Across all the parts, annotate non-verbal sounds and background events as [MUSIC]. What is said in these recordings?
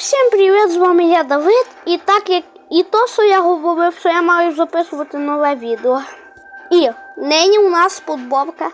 Всім привіт, з вами я Давид. І так як і то, що я говорив, що я маю записувати нове відео. І нині у нас подборка.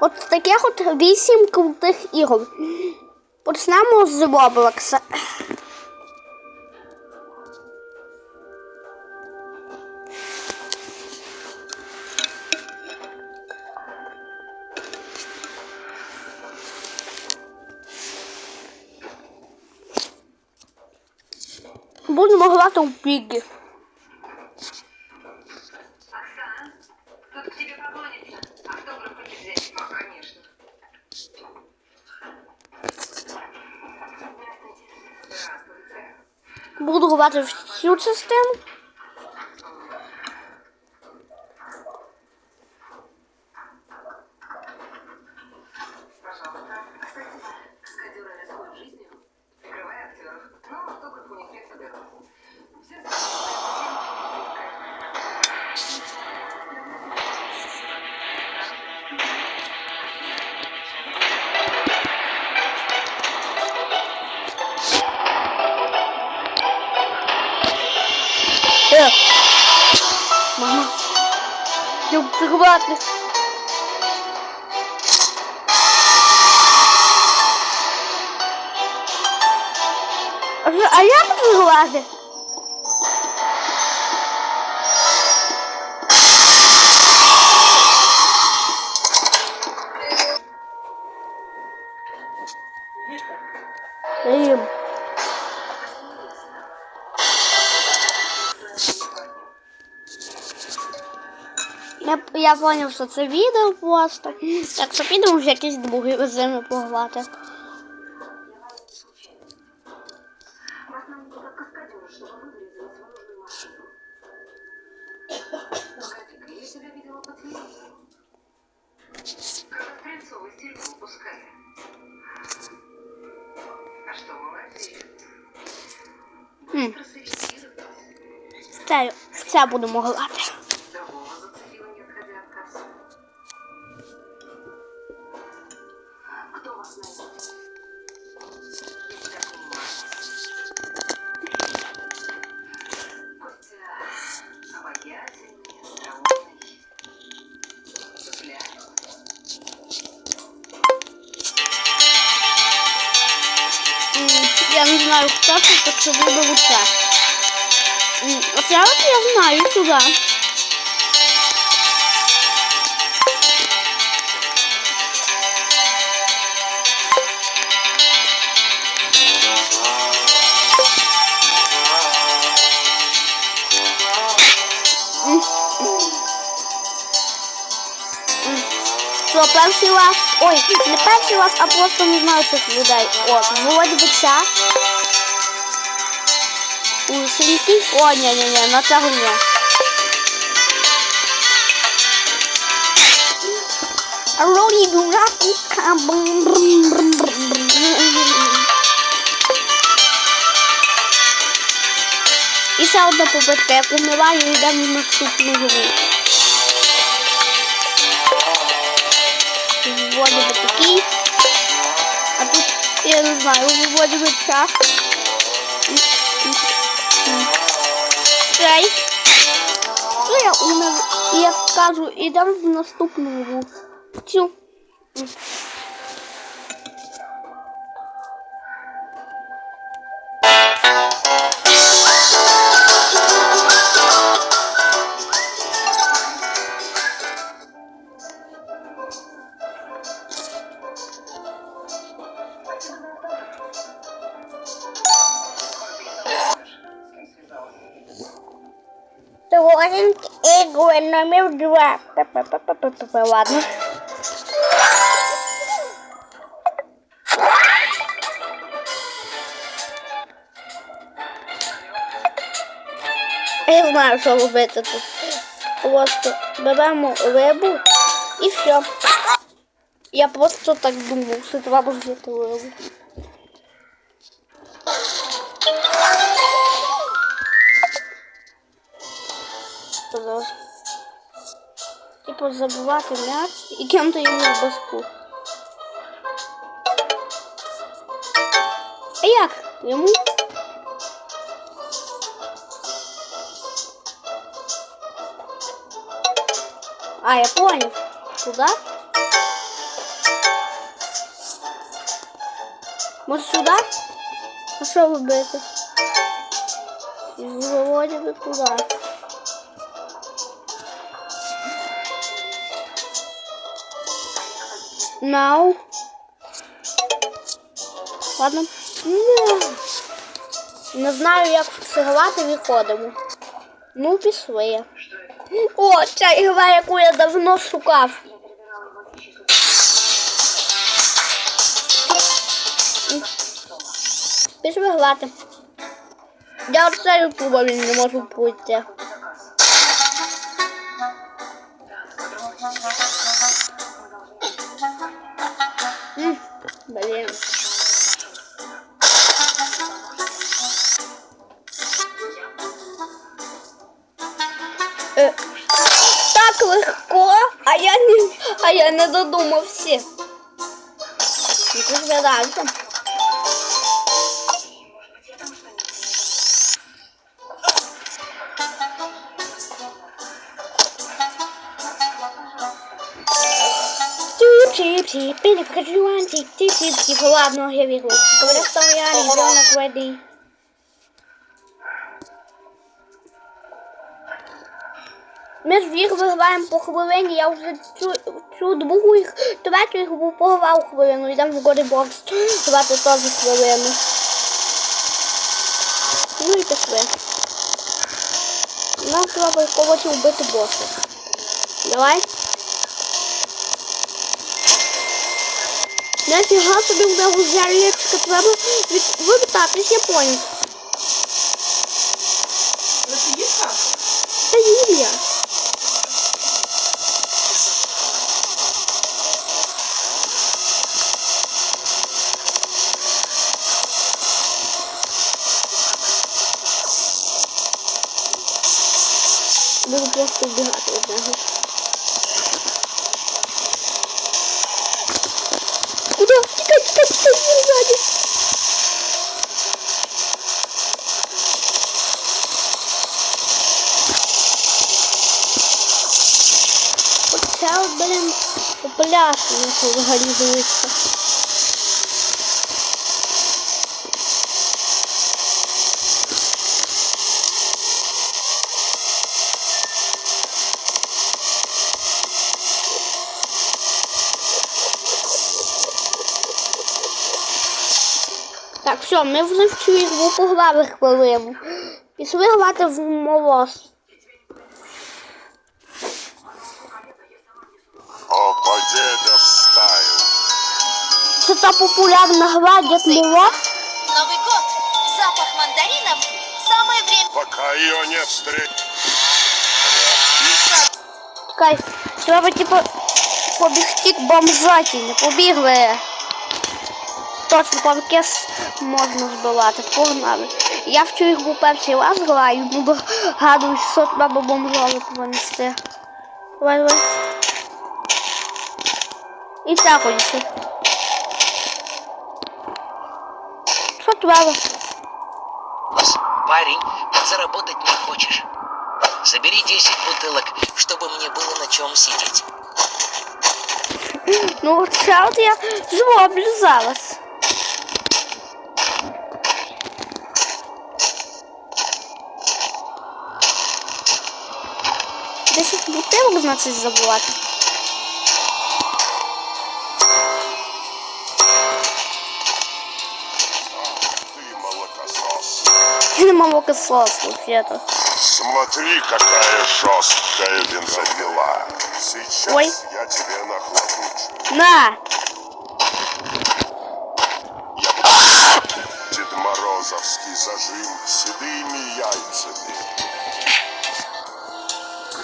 От таких от вісім крутих ігор. Почнемо з Роблокса. Взять? А, конечно. Здравствуйте. Буду грати всю частину. Грати. А я А як Я, поняв, що це відео просто. Так що підемо в якийсь другий режим пограти. Вас нам туда каскадеры, не знаю, хто це, так що виберу це. М, Оце от я знаю туди. М. М. Що, перший раз? Ой, не перший раз, а просто не знаю цих людей. От, вроді би ця. Усінький. О, ні, ні, ні, на цього ні. Ролі дураку кабум. І ще одна попитка, я помиваю і йдемо наступну гру. Вроді такий. А тут, я не знаю, вроді би Цей. Ну, я умер. Я скажу, ідемо в наступну гру. Цю. Творинг номер два. Ладно. Я знаю, що робити тут. Просто беремо рибу і все. Я просто так думав, що треба взяти рибу. Зараз. Типу забивати м'яч і кинути йому в баску. як? Йому? А, я понял. Туда? Може сюди? А що робити? Вроді Нау. Ладно. Не. Не знаю, як фіксувати, виходимо. Ну, пішли. О, ця ігра, яку я давно шукав. Пішли грати. Я оце ютуба він не можу пройти. А я не, а я не додумався. Якось разом. Чип-чип-чип, пили покажу антик, чип-чип-чип, ладно, я бегу. Говорят, что я ребенок воды. Ми ж їх виграємо по хвилині, я вже цю, цю другу їх, третю їх пограв хвилину, йдемо в годи бокс, давати теж хвилину. Ну і пішли. Нам треба когось вбити боса. Давай. Нафіга собі в нього зялечка треба від... вивертатись, я. Буду просто вбігати від нього. Куда? Тікай, тікай, тікай, він ззаді. Оце от, блін, популяція взагалі дивиться. Все, ми вже вчили ігру пограли хвилину. Пішли грати в молос. О, подеда в. Це та популярна гра Дід Мороз. Новый год. Запах мандаринов. Самое время. Пока ее не встретил. Чекай, треба типу побігти к бомжатіні. Побігли. Точно панкес можна збивати, погнали. Я в цю ігру перший раз граю, ну гадую, що треба бомжові понести. Давай, давай. І так ось. Що треба? Парень, заработать не хочешь? Забери 10 бутылок, чтобы мне было на чем сидеть. Ну, це от я зроблю зараз. Бутилок, значить, забувати. Я не молокосос, вообще-то. Смотри, какая жесткая бензопила. Сейчас Ой. я тебе нахлобучу. На! Дед Морозовский зажим седыми яйцами.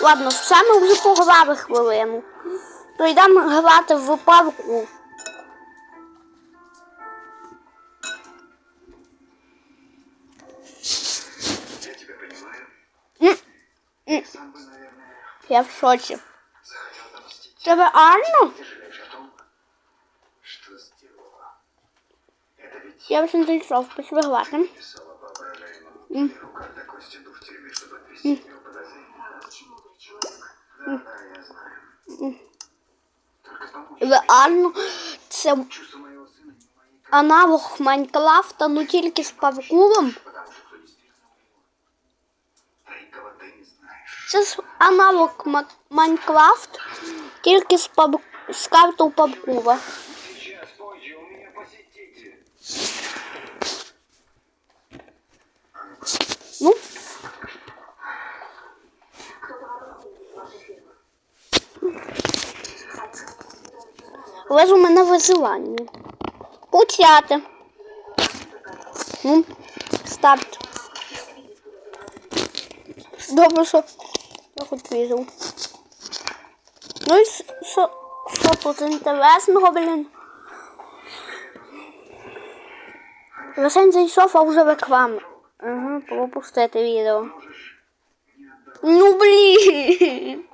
Ладно, саме вже пограли хвилину. То йдемо грати в парку. Я тебя понимаю. М, м. Сам бы, наверное, Я в шоці. захотел отомстить. Тебе Анна? Ты жалеешь о том, что сделала. Это ведь Я вже не зайшов, пішли грати. писала воображаемому. Рука такой стену в тюрьме, чтобы отвести Да, да, я знаю. Реально, це аналог Майнкрафта, ну тільки з паркуром. Це аналог Майнкрафт, тільки з, паб... з картою паркура. Ну, лежу мене визивання. Почати. Ну, старт. Добре, що я хоч вижив. Ну і що, що тут інтересного, блін? Лишень зайшов, а вже реклама. Ага, пропустити відео. Ну блін.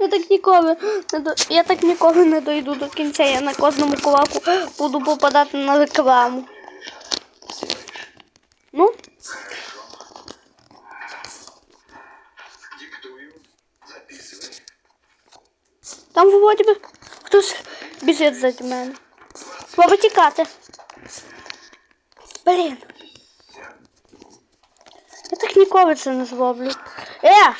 Я так ніколи не до... я так ніколи не дойду до кінця. Я на кожному кулаку буду попадати на рекламу. Ну, там вроді би хтось біжить за мене. Треба тікати. Блін. Я так ніколи це не зроблю. Е!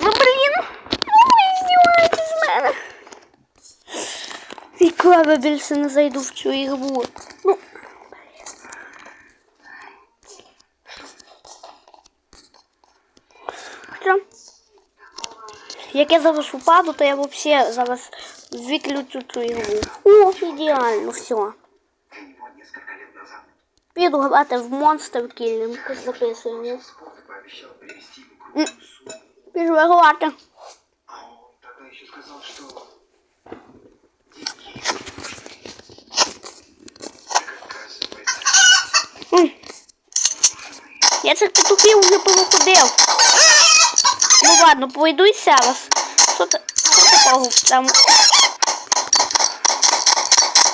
Ну блін, ви знімаєте з мене. Ніколи більше не зайду в цю ігру. Ну. Як я зараз упаду, то я взагалі зараз виключу цю ігру. О, ідеально, все. Ты его несколько лет назад Піду грати в Monster Killing з записуємо. Сколько пообещал привезти ему крупную сумму. Піду грати. А он тогда еще сказал, что деньги ему нужны. Так оказывается, М. Я цих петухів вже повиходив. Ну ладно, пойду і зараз. Що, та- що такого там?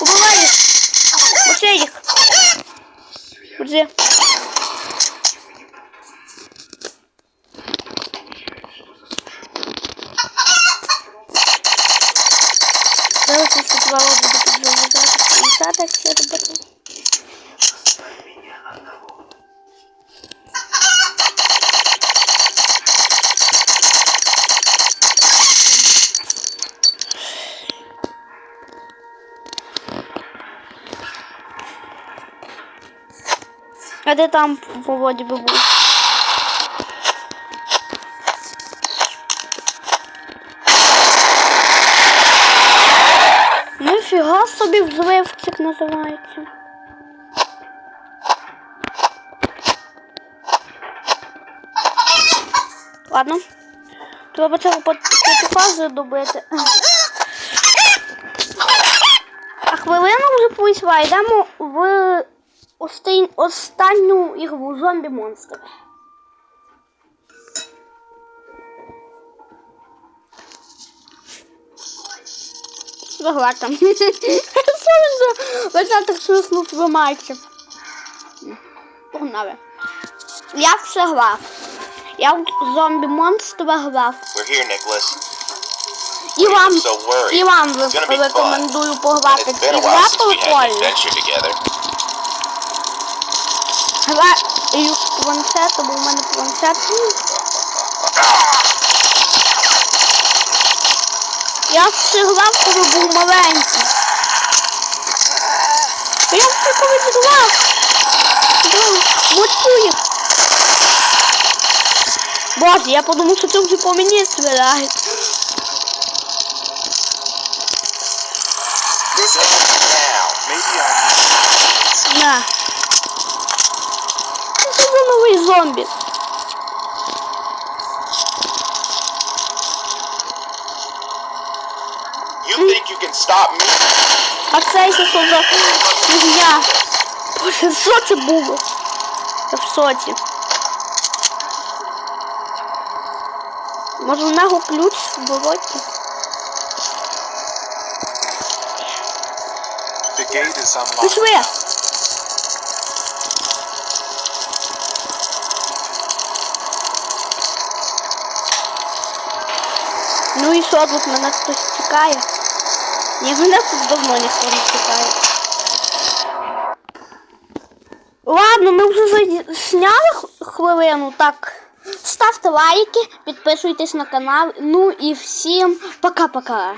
Убивай їх! Оце їх! Зараз я сподівала буду підзаважати писати все робити. А де там по воді би був? Ніфіга собі взривчик називається. Ладно. Треба цього фази добити. А хвилина вже пройшла. Йдемо в останню ігру зомбі монстр. Вигла там. [LAUGHS] Що за початок свиснув в матчі. Погнали. Я все грав. Я в зомбі монстра грав. І вам, і вам рекомендую пограти. it's been Гра і з планшету, бо в мене планшет. Я ще грав, коли був маленький. Я ще колись грав. Мочу їх. Боже, я подумав, що це вже по мені стріляє. На. Це за зомбі. You think you can stop me? А це що за фігня? Боже, що це було? Я в соці. Може в нього ключ в болоті? The gate is unlocked. Пішли! Ну і що тут мене хтось чекає? Ні, мене тут давно ніхто не чекає. Ладно, ми вже засняли хвилину. Так. Ставте лайки, підписуйтесь на канал. Ну і всім пока-пока.